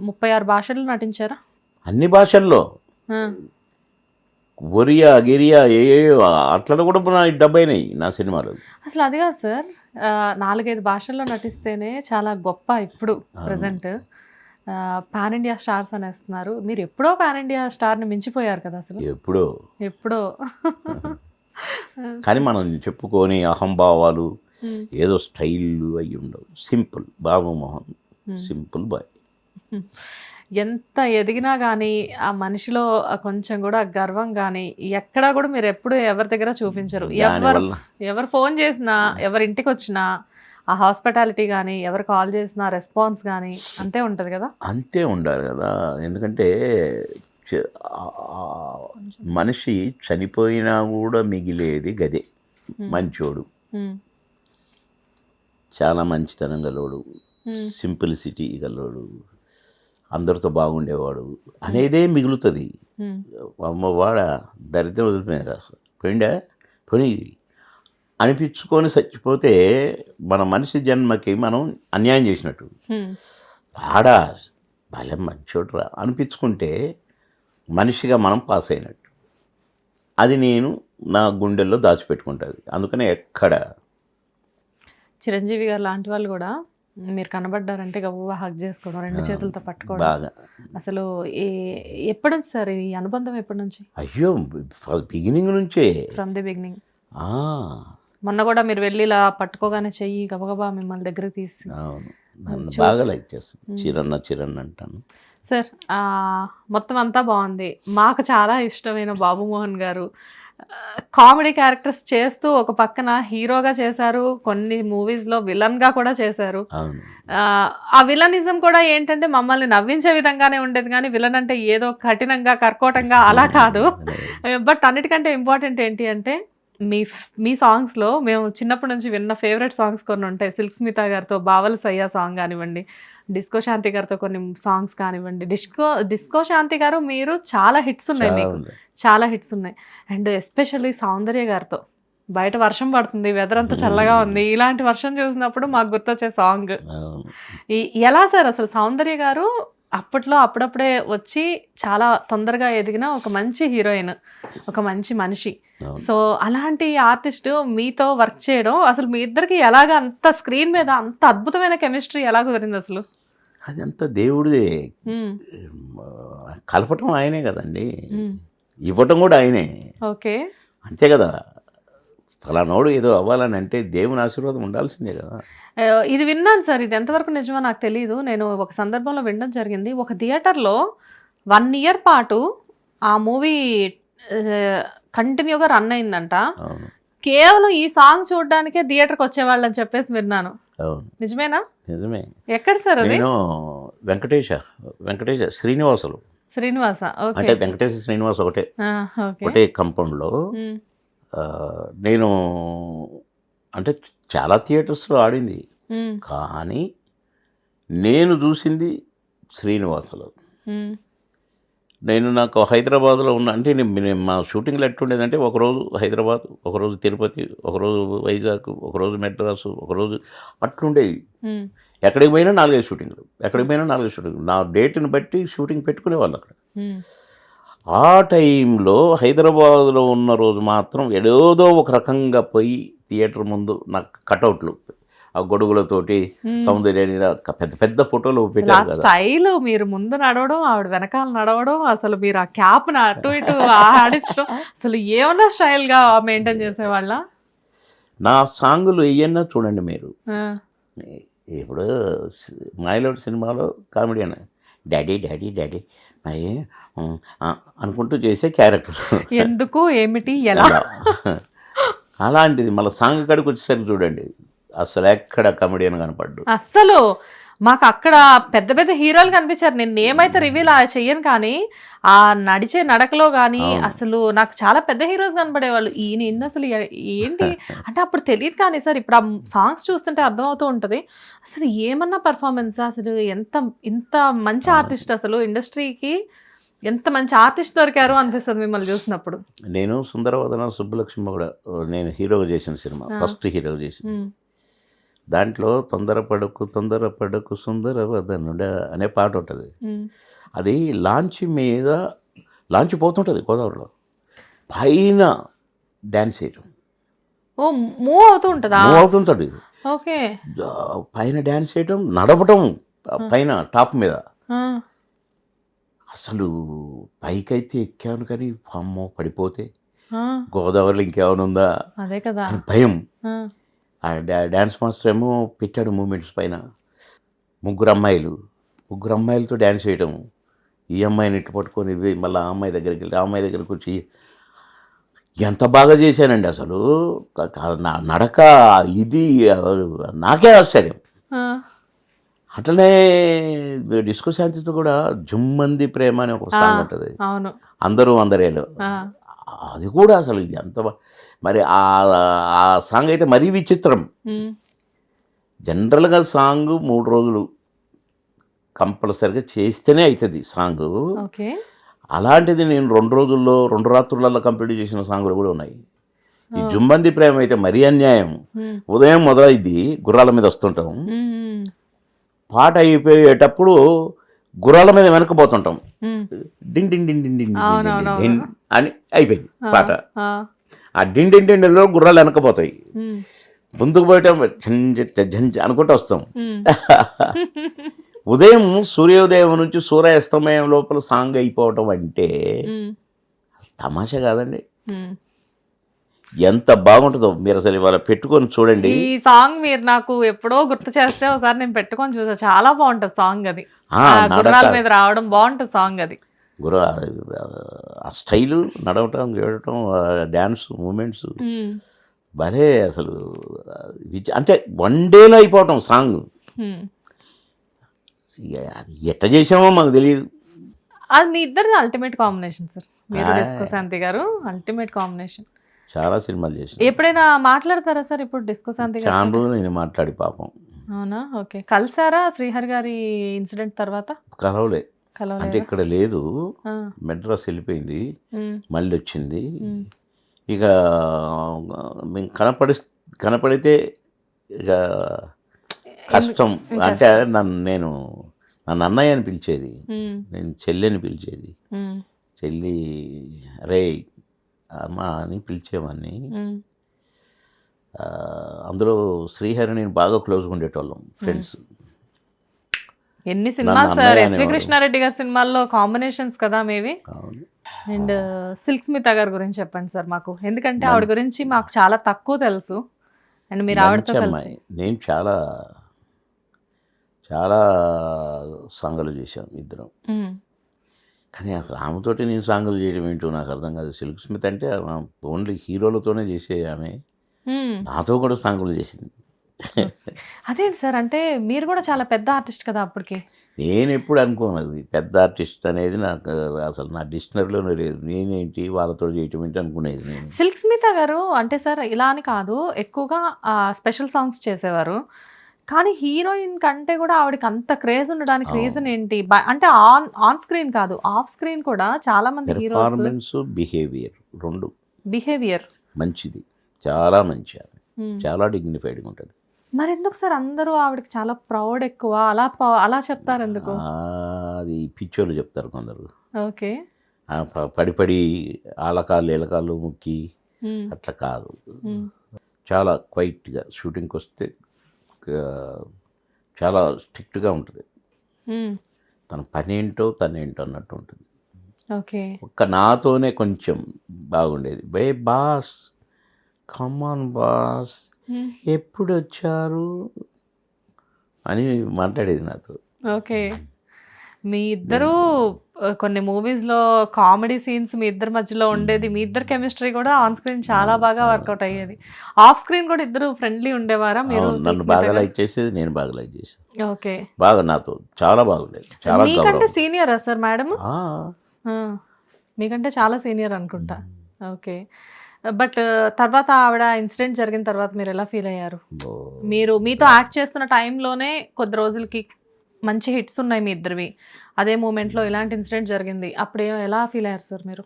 ముప్పై ఆరు భాషల్లో నటించారా? అన్ని భాషల్లో. ఒరియా గిరియా ఏ ఏ- అట్లా కూడా నా డబ్బైనాయి నా సినిమాలు. అసలు అది కాదు సార్. నాలుగైదు భాషల్లో నటిస్తేనే చాలా గొప్ప ఇప్పుడు ప్రజెంట్. పాన్ ఇండియా స్టార్స్ అనేస్తున్నారు. మీరు ఎప్పుడో పాన్ ఇండియా స్టార్ని మించిపోయారు కదా అసలు? ఎప్పుడో. ఎప్పుడో. కానీ మనం చెప్పుకొని అహంభావాలు ఏదో స్టైల్ అయ్యి ఉండవు. Simple. Babu Mohan. Simple boy. ఎంత ఎదిగినా కానీ ఆ మనిషిలో కొంచెం కూడా గర్వం కానీ ఎక్కడా కూడా మీరు ఎప్పుడు ఎవరి దగ్గర చూపించరు. ఎవరు ఎవరు ఫోన్ చేసినా ఎవరి ఇంటికి వచ్చినా ఆ హాస్పిటాలిటీ కానీ ఎవరు కాల్ చేసినా రెస్పాన్స్ కానీ అంతే ఉంటుంది కదా? అంతే ఉండాలి కదా. ఎందుకంటే మనిషి చనిపోయినా కూడా మిగిలేది గదే. మంచోడు. చాలా మంచితనం గలోడు సింప్లిసిటీ గలోడు అందరితో బాగుండేవాడు అనేదే మిగులుతుంది. ఉమ్, అమ్మ వాడ దరిద్రం వదిలిపోయినారా పోయిండా? పోయి అనిపించుకొని చచ్చిపోతే మన మనిషి జన్మకి మనం అన్యాయం చేసినట్టు. వాడా భలే మంచోడురా. అనిపించుకుంటే మనిషిగా మనం పాస్ అయినట్టు. అది నేను నా గుండెల్లో దాచిపెట్టుకుంటుంది. అందుకనే ఎక్కడ చిరంజీవి గారు లాంటి వాళ్ళు కూడా మీరు కనబడ్డారంటే గవ్వ హక్ చేసుకోవడం రెండు చేతులతో పట్టుకోవడం. బాగా. అసలు ఏ ఎప్పటి నుంచి సార్ ఈ అనుబంధం ఎప్పటి నుంచి? అయ్యో బిగినింగ్ నుంచే. ఫ్రమ్ ది బిగినింగ్ ఆ, మొన్న కూడా మీరు వెళ్ళి ఇలా పట్టుకోగానే చెయ్యి గబగబా మిమ్మల్ని దగ్గరికి తీసి అవును. నన్ను బాగా లైక్ చేస్తాను చిరన్న చిరన్న అంటాను. సార్ మొత్తం అంతా బాగుంది. మాకు చాలా ఇష్టమైన బాబు మోహన్ గారు. కామెడీ క్యారెక్టర్స్ చేస్తూ ఒక పక్కన హీరోగా చేశారు కొన్ని మూవీస్లో విలన్గా కూడా చేశారు. అవును. ఆ, ఆ విలనిజం కూడా ఏంటంటే మమ్మల్ని నవ్వించే విధంగానే ఉండేది కానీ విలన్ అంటే ఏదో కఠినంగా కర్కోటంగా అలా కాదు. బట్ అన్నిటికంటే ఇంపార్టెంట్ ఏంటి అంటే మీ మీ సాంగ్స్లో మేము చిన్నప్పటి నుంచి విన్న ఫేవరెట్ సాంగ్స్ కొన్ని ఉంటాయి. సిల్క్ స్మిత గారితో బావల సయ్యా సాంగ్ కానివ్వండి డిస్కో శాంతి గారితో కొన్ని సాంగ్స్ కానివ్వండి. డిస్కో డిస్కో శాంతి గారు మీరు చాలా హిట్స్ ఉన్నాయి మీకు. చాలా హిట్స్ ఉన్నాయి. అండ్ ఎస్పెషల్లీ సౌందర్య గారితో. బయట వర్షం పడుతుంది వెదర్ అంతా చల్లగా ఉంది. ఇలాంటి వర్షం చూసినప్పుడు మాకు గుర్తొచ్చే సాంగ్ ఎలా సార్ అసలు సౌందర్య గారు అప్పట్లో అప్పుడప్పుడే వచ్చి చాలా తొందరగా ఎదిగిన ఒక మంచి హీరోయిన్ ఒక మంచి మనిషి. సో అలాంటి ఆర్టిస్ట్ మీతో వర్క్ చేయడం అసలు మీ ఇద్దరికి ఎలాగ అంత స్క్రీన్ మీద అంత అద్భుతమైన కెమిస్ట్రీ ఎలా కుదిరింది అసలు? అదంతా దేవుడిదే. కలపటం ఆయనే కదండి. ఇవ్వటం కూడా ఆయనే. ఓకే. అంతే కదా. ఫలానోడు ఏదో అవ్వాలని అంటే దేవుని ఆశీర్వాదం ఉండాల్సిందే కదా. ఇది విన్నాను సార్. ఇది ఎంతవరకు నిజమో నాకు తెలియదు నేను ఒక సందర్భంలో వినడం జరిగింది. ఒక థియేటర్లో వన్ ఇయర్ పాటు ఆ మూవీ కంటిన్యూగా రన్ అయిందంట. కేవలం ఈ సాంగ్ చూడడానికే థియేటర్కి వచ్చేవాళ్ళు అని చెప్పేసి విన్నాను. నిజమేనా? నిజమే. ఎక్కడ సార్ అది? నేను వెంకటేశ వెంకటేశ శ్రీనివాసులు. శ్రీనివాస. ఓకే. అంటే వెంకటేశ శ్రీనివాస్ ఒకటే. ఒకటే కంపౌండ్లో నేను అంటే చాలా థియేటర్స్లో ఆడింది. కానీ నేను చూసింది శ్రీనివాసులు. నేను నాకు హైదరాబాద్లో ఉన్న అంటే నేను మా షూటింగ్లు ఎట్టుండేదంటే ఒకరోజు హైదరాబాద్ ఒకరోజు తిరుపతి ఒకరోజు వైజాగ్ ఒకరోజు మెడ్రాసు ఒకరోజు అట్లుండేది ఉమ్, ఎక్కడికి పోయినా నాలుగైదు షూటింగ్లు. ఎక్కడికి పోయినా నాలుగైదు షూటింగ్లు. నా డేట్ని బట్టి షూటింగ్ పెట్టుకునేవాళ్ళు అక్కడ. ఆ టైంలో హైదరాబాద్లో ఉన్న రోజు మాత్రం ఏదో ఒక రకంగా పోయి థియేటర్ ముందు నాకు కటౌట్లు ఆ గొడుగులతోటి సౌందర్యాన్ని పెద్ద పెద్ద ఫోటోలు పెట్టారు స్టైల్ మీరు ముందు నడవడం ఆవిడ వెనకాల నడవడం అసలు మీరు ఆ క్యాప్ అటు ఇటు ఆడించడం అసలు ఏమన్నా స్టైల్గా మెయింటైన్ చేసేవాళ్ళ? నా సాంగులు ఏయన్నా చూడండి మీరు. ఇప్పుడు మాయలోడి సినిమాలో కామెడీ డాడీ డాడీ డాడీ మరి అనుకుంటూ చేసే క్యారెక్టర్ ఎందుకు ఏమిటి ఎలా? అలాంటిది మళ్ళీ సాంగ్ కాడికి వచ్చేసరికి చూడండి. అసలు ఎక్కడ కమెడియన్ కనపడ్డు. అస్సలు మాకు అక్కడ పెద్ద పెద్ద హీరోలు కనిపించారు. నేను ఏమైతే రివీల్ చెయ్యను కానీ ఆ నడిచే నడకలో కానీ అసలు నాకు చాలా పెద్ద హీరోస్ కనపడేవాళ్ళు. ఈయన ఇన్ని అసలు ఏంటి? అంటే అప్పుడు తెలియదు కానీ సార్ ఇప్పుడు ఆ సాంగ్స్ చూస్తుంటే అర్థమవుతూ ఉంటుంది. అసలు ఏమన్నా పర్ఫార్మెన్స్ అసలు ఎంత ఇంత మంచి ఆర్టిస్ట్ అసలు ఇండస్ట్రీకి ఎంత మంచి ఆర్టిస్ట్ దొరికారు అనిపిస్తుంది మిమ్మల్ని చూసినప్పుడు. నేను సుందరవదన సుబ్బలక్ష్మి కూడా నేను హీరోగా చేసిన సినిమా ఫస్ట్ హీరోగా చేసిన దాంట్లో తొందరపడకు తొందరపడకు సుందరవదనుడా అనే పాట ఉంటుంది. అది లాంచ్ మీద లాంచ్ పోతుంటుంది గోదావరిలో. పైన డ్యాన్స్ చేయటం ఓ మూవ్ అవుతూ ఉంటుందా? మూవ్ అవుతుంటుంది ఓకే. పైన డ్యాన్స్ చేయటం నడపటం పైన టాప్ మీద. అసలు పైకైతే ఎక్కాను కానీ అమ్మో పడిపోతే. గోదావరిలో ఇంకేమైనా ఉందా? అదే కదా. భయం. డ్యాన్స్ మాస్టర్ ఏమో పెట్టాడు మూమెంట్స్ పైన. ముగ్గురు అమ్మాయిలు. ముగ్గురు అమ్మాయిలతో డ్యాన్స్ చేయటం ఈ అమ్మాయిని ఇట్టు పట్టుకొని మళ్ళీ ఆ అమ్మాయి దగ్గరికి వెళ్ళి ఆ అమ్మాయి దగ్గరికి వచ్చి ఎంత బాగా చేశానండి అసలు. నడక ఇది నాకే ఆశ్చర్యం. అట్లనే డిస్కో శాంతితో కూడా జుమ్మంది ప్రేమ అనే ఒక సాంగ్ ఉంటుంది. అందరూ అందరేలో అది కూడా అసలు ఎంత మరి ఆ ఆ సాంగ్ అయితే మరీ విచిత్రం. జనరల్గా సాంగ్ మూడు రోజులు కంపల్సరిగా చేస్తేనే అవుతుంది సాంగ్. అలాంటిది నేను రెండు రోజుల్లో రెండు రాత్రులలో కంప్లీట్ చేసిన సాంగులు కూడా ఉన్నాయి. ఈ జుంబంది ప్రేమ అయితే మరీ అన్యాయం. ఉదయం మొదలైద్ది గుర్రాల మీద వస్తుంటాం. పాట అయిపోయేటప్పుడు గుర్రాల మీద వెనకపోతుంటాం ఉమ్. డింగ్ డింగ్ డింగ్ డింగ్ డింగ్ డింగ్ అవునవును. డింగ్ డింగ్ అని అయిపోయింది పాట ఆ, డింగ్ డింగ్ డింగ్లో గుర్రాలు వెనకపోతాయి ముందుకు పోయటం ఝంజ ఝంజ అనుకుంటూ వస్తాం. ఉదయం సూర్యోదయం నుంచి సూర్యాస్తమయం లోపల సాంగ్ అయిపోవటం అంటే తమాషా కాదండి. ఎంత బాగుంటుందో మీరు అసలు ఇవాళ పెట్టుకొని చూడండి. ఈ సాంగ్ మీరు నాకు ఎప్పుడో గుర్తు చేస్తే ఒకసారి నేను పెట్టుకొని చూసా. చాలా బాగుంటది సాంగ్ అది. గుర్రాల మీద రావడం బాగుంటది సాంగ్ అది. గుర్ర ఆ స్టైలు నడవటం గేయటం డ్యాన్స్ మూమెంట్స్. భలే అసలు అంటే వన్ డేలో అయిపోవటం సాంగ్. అది ఎట్ట చేసామో మాకు తెలియదు. అది మీ ఇద్దరిది అల్టిమేట్ కాంబినేషన్ సార్ శాంతి గారు అల్టిమేట్ కాంబినేషన్ చాలా సినిమాలు చేసిన. ఎప్పుడైనా మాట్లాడతారా సార్ ఇప్పుడు డిస్కో శాంతి గారు? చాలా రోజులు నేను మాట్లాడి పాపం. అవునా? ఓకే. కలిసారా శ్రీహరి గారి ఇన్సిడెంట్ తర్వాత? కలవలే. అంటే ఇక్కడ లేదు. మెడ్రాస్ వెళ్ళిపోయింది. మళ్ళీ వచ్చింది. ఇక మేము కనపడి కనపడితే ఇక కష్టం. అంటే నన్ను నేను నన్ను అన్నయ్య అని పిలిచేది. నేను చెల్లి అని పిలిచేది చెల్లి రే అమ్మ అని పిలిచేవాడిని అందులో శ్రీహరి నేను బాగా క్లోజ్గా ఉండేటోళ్ళం ఫ్రెండ్స్. ఎన్ని సినిమాలు సార్? ఎస్వి. కృష్ణారెడ్డి గారి సినిమాల్లో కాంబినేషన్స్ కదా మేవి అండ్ సిల్క్ స్మిత గారి గురించి చెప్పండి సార్ మాకు. ఎందుకంటే ఆవిడ గురించి మాకు చాలా తక్కువ తెలుసు. అండ్ మీరు ఆవిడతో అమ్మాయి. నేను చాలా చాలా సాంగులు చేశాను ఇద్దరం. కానీ అసలు ఆమెతోటి నేను సాంగులు చేయడం ఏంటో నాకు అర్థం కాదు. సిల్క్ స్మిత్ అంటే ఓన్లీ హీరోలతోనే చేసే ఆమె. నాతో కూడా సాంగులు చేసింది. అదేంటి సార్ అంటే మీరు కూడా చాలా పెద్ద ఆర్టిస్ట్ కదా అప్పటికి. నేను ఎప్పుడు అనుకోను పెద్ద ఆర్టిస్ట్ అనేది నాకు అసలు నా డిక్షనరీలోనే లేదు. నేనేంటి వాళ్ళతో చేయటం ఏంటి అనుకునేది నేను. సిల్క్ స్మిత గారు అంటే సార్ ఇలా అని కాదు. ఎక్కువగా స్పెషల్ సాంగ్స్ చేసేవారు. కానీ హీరోయిన్ కంటే కూడా ఆవిడకి అంత క్రేజ్ ఉండడానికి. రీజన్ ఏంటి? అంటే ఆన్ ఆన్ స్క్రీన్ కాదు ఆఫ్ స్క్రీన్ కూడా చాలా మంది హీరోస్ పెర్ఫార్మెన్స్ బిహేవియర్ రెండు. బిహేవియర్. మంచిది. చాలా మంచి ఆమె చాలా డిగ్నిఫైడ్గా ఉంటుంది. మరి ఎందుకు సార్? అందరూ ఆవిడకి చాలా ప్రౌడ్ ఎక్కువ. అలా అలా చెప్తారు ఎందుకు? అది పిచ్చోళ్ళు చెప్తారు కొందరు. ఓకే. పడి పడి ఆలకాళ్ళు ఎలకాళ్ళు ముక్కి అట్లా కాదు. చాలా క్వైట్గా షూటింగ్కి వస్తే చాలా స్ట్రిక్ట్గా ఉంటుంది. తన పని ఏంటో తన ఏంటో అన్నట్టు ఉంటుంది. ఓకే. ఒక్క నాతోనే కొంచెం బాగుండేది. బే బాస్ కమాన్ బాస్ ఎప్పుడు వచ్చారు అని మాట్లాడేది నాతో. ఓకే. మీ ఇద్దరు కొన్ని మూవీస్లో కామెడీ సీన్స్ మీ ఇద్దరి మధ్యలో ఉండేది. మీ ఇద్దరు కెమిస్ట్రీ కూడా ఆన్ స్క్రీన్ చాలా బాగా వర్కౌట్ అయ్యేది. ఆఫ్ స్క్రీన్ కూడా ఇద్దరు ఫ్రెండ్లీ ఉండేవారా? మీరు నన్ను బాగా లైక్ చేసేది నేను బాగా లైక్ చేశాను ఓకే. బాగా నాతో చాలా బాగుండేది చాలా మీకంటే సీనియరా సార్ మేడం మీకంటే చాలా సీనియర్ అనుకుంటా. ఓకే. బట్ తర్వాత ఆవిడ ఇన్సిడెంట్ జరిగిన తర్వాత మీరు ఎలా ఫీల్ అయ్యారు? మీరు మీతో యాక్ట్ చేస్తున్న టైంలోనే కొద్ది రోజులకి మంచి హిట్స్ ఉన్నాయి మీ ఇద్దరివి. అదే మూమెంట్లో ఇలాంటి ఇన్సిడెంట్ జరిగింది. అప్పుడు ఎలా ఫీల్ అయ్యారు సార్ మీరు?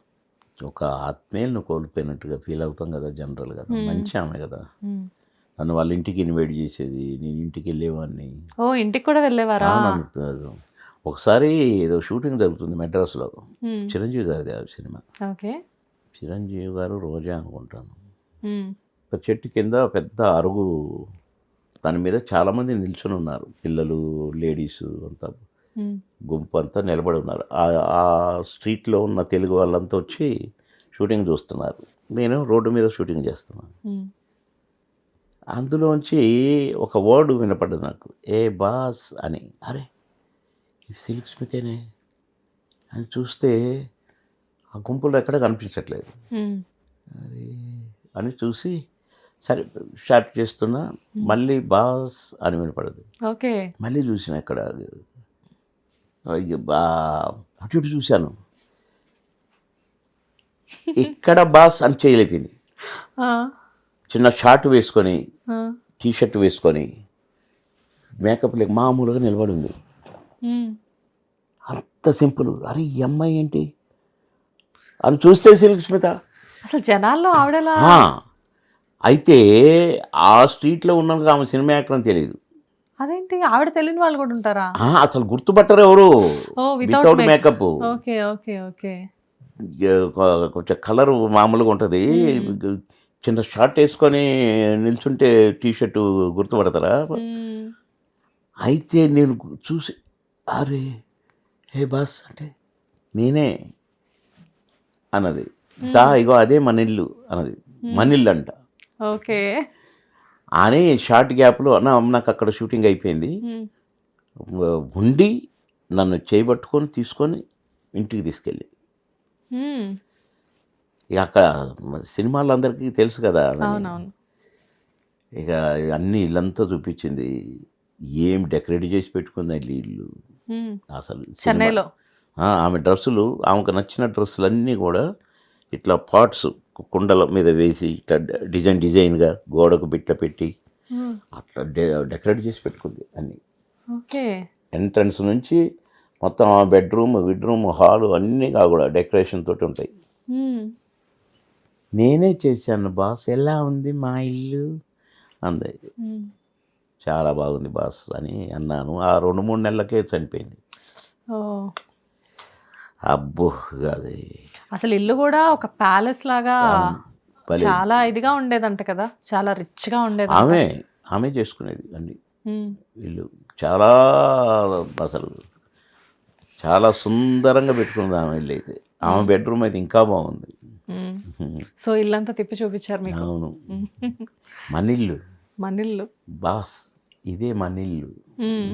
ఒక ఆత్మీయులను కోల్పోయినట్టుగా ఫీల్ అవుతాం కదా జనరల్ కదా మంచి ఆమె కదా. మ్మ్. నన్ను వాళ్ళ ఇంటికి ఇన్వైట్ చేసేది నేను ఇంటికి వెళ్ళేవాడిని. ఓ ఇంటికి కూడా వెళ్ళేవారా? ఒకసారి ఏదో షూటింగ్ జరుగుతుంది మెడ్రాస్లో. ఉమ్, చిరంజీవి గారిది ఆ సినిమా. ఓకే. చిరంజీవి గారు రోజా అనుకుంటాను. చెట్టు కింద పెద్ద అరుగు దాని మీద చాలామంది నిల్చొని ఉన్నారు. పిల్లలు లేడీస్ అంతా గుంపు అంతా నిలబడి ఉన్నారు. ఆ- స్ట్రీట్లో ఉన్న తెలుగు వాళ్ళంతా వచ్చి షూటింగ్ చూస్తున్నారు. నేను రోడ్డు మీద షూటింగ్ చేస్తున్నాను. అందులోంచి ఒక వర్డ్ వినపడ్డది నాకు. ఏ బాస్ అని. అరే ఇది సిల్క్ స్మితేనే అని చూస్తే ఆ గుంపులో ఎక్కడ కనిపించట్లేదు. అరే అని చూసి సరే షార్ట్ చేస్తున్నా మళ్ళీ బాస్ అని వినపడదు. ఓకే. మళ్ళీ చూసిన ఇక్కడ అటు ఇటు చూశాను. ఇక్కడ బాస్ అని చేయలేపింది. చిన్న షార్ట్ వేసుకొని ఆ, టీ షర్ట్ వేసుకొని మేకప్ లేక మామూలుగా నిలబడి ఉంది ఉమ్, అంత సింపుల్. అరే ఈ అమ్మాయి ఏంటి? అని చూస్తే సిల్క్ స్మిత. అసలు జనాల్లో ఆవిడలా అయితే ఆ స్ట్రీట్లో ఉన్న ఆమె సినిమా యాక్టర్ అని తెలియదు అదేంటి? ఆవిడ తెలియని వాళ్ళు కూడా ఉంటారా? అసలు గుర్తుపట్టరు ఎవరు? Without makeup okay okay okay. కొంచెం కలర్ మామూలుగా ఉంటుంది. చిన్న షార్ట్ వేసుకొని నిల్చుంటే టీ షర్టు గుర్తుపడతారా అయితే నేను చూసి అరే హే బాస్ అంటే నేనే అన్నది. దా ఇగో అదే మన ఇల్లు అన్నది. మన ఇల్లు అంట ఓకే. అని షార్ట్ గ్యాప్లో అన్న నాకు అక్కడ షూటింగ్ అయిపోయింది. ఉండి నన్ను చేయబట్టుకొని తీసుకొని ఇంటికి తీసుకెళ్ళి. ఇక అక్కడ సినిమాలు అందరికీ తెలుసు కదా ఇక అన్ని ఇల్లంతా చూపించింది. ఏం డెకరేట్ చేసి పెట్టుకుంది ఇల్లు అసలు చెన్నైలో. ఆమె డ్రెస్సులు ఆమెకు నచ్చిన డ్రెస్సులు అన్నీ కూడా ఇట్లా పాట్స్ కుండల మీద వేసి ఇట్లా డిజైన్ డిజైన్గా గోడకు బిట్ల పెట్టి ఉమ్, అట్లా డెకరేట్ చేసి పెట్టుకుంది అన్నీ. ఓకే. ఎంట్రన్స్ నుంచి మొత్తం ఆ బెడ్రూమ్ బెడ్రూమ్ హాలు అన్నీ కూడా డెకరేషన్ తోటి ఉంటాయి. ఉమ్, నేనే చేశాను బాస్. ఎలా ఉంది మా ఇల్లు? అంది. ఉమ్, చాలా బాగుంది బాస్ అని అన్నాను. ఆ రెండు మూడు నెలలకే చనిపోయింది. అబ్బో అది. అసలు ఇల్లు కూడా ఒక ప్యాలెస్ లాగా చాలా ఇదిగా ఉండేదంట కదా. చాలా రిచ్గా ఉండేది ఆమె ఆమె చేసుకునేది అన్ని ఇల్లు చాలా అసలు చాలా సుందరంగా పెట్టుకుంది ఆమె ఇల్లు అయితే. ఆమె బెడ్రూమ్ అయితే ఇంకా బాగుంది. సో ఇల్లంతా తిప్పి చూపించారు మీకు. అవును. మన ఇల్లు మన ఇల్లు బాస్ ఇదే మన ఇల్లు ఉమ్.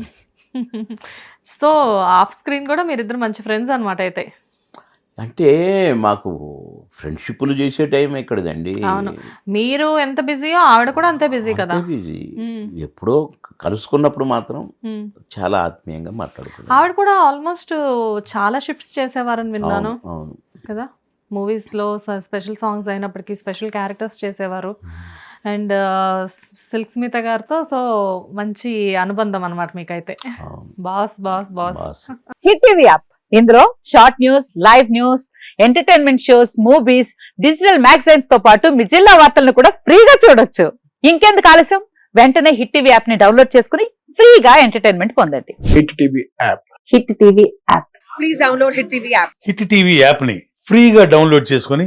సో ఆఫ్ స్క్రీన్ కూడా మీరిద్దరు మంచి ఫ్రెండ్స్ అనమాట అయితే. అంటే మాకు ఫ్రెండ్షిప్లు చేసే టైం ఎక్కడదండి అవును. మీరు ఎంత బిజీయో ఆవిడ కూడా అంతే బిజీ కదా. మ్మ్. ఎప్పుడో కలుసుకున్నప్పుడు మాత్రం. చాలా ఆత్మీయంగా మాట్లాడుకున్నాం ఆవిడ కూడా ఆల్మోస్ట్ చాలా షిఫ్ట్స్ చేసేవారని విన్నాను. అవును కదా? మూవీస్లో స్పెషల్ సాంగ్స్ అయినప్పటికీ స్పెషల్ క్యారెక్టర్స్ చేసేవారు. అండ్ సిల్క్ స్మిత గారితో సో మంచి అనుబంధం అనమాట మీకైతే. Boss boss boss. Boss. Hit TV app. ఇందులో short news live news entertainment shows movies digital మ్యాగజైన్స్తో పాటు మీ జిల్లా వార్తలను కూడా ఫ్రీగా చూడొచ్చు. ఇంకెందుకు ఆలస్యం? వెంటనే హిట్ టీవీ యాప్ని డౌన్లోడ్ చేసుకుని ఫ్రీగా ఎంటర్టైన్మెంట్ పొందండి. Hit TV app. Hit TV app. Hit TV app. ని ఫ్రీగా డౌన్లోడ్ చేసుకొని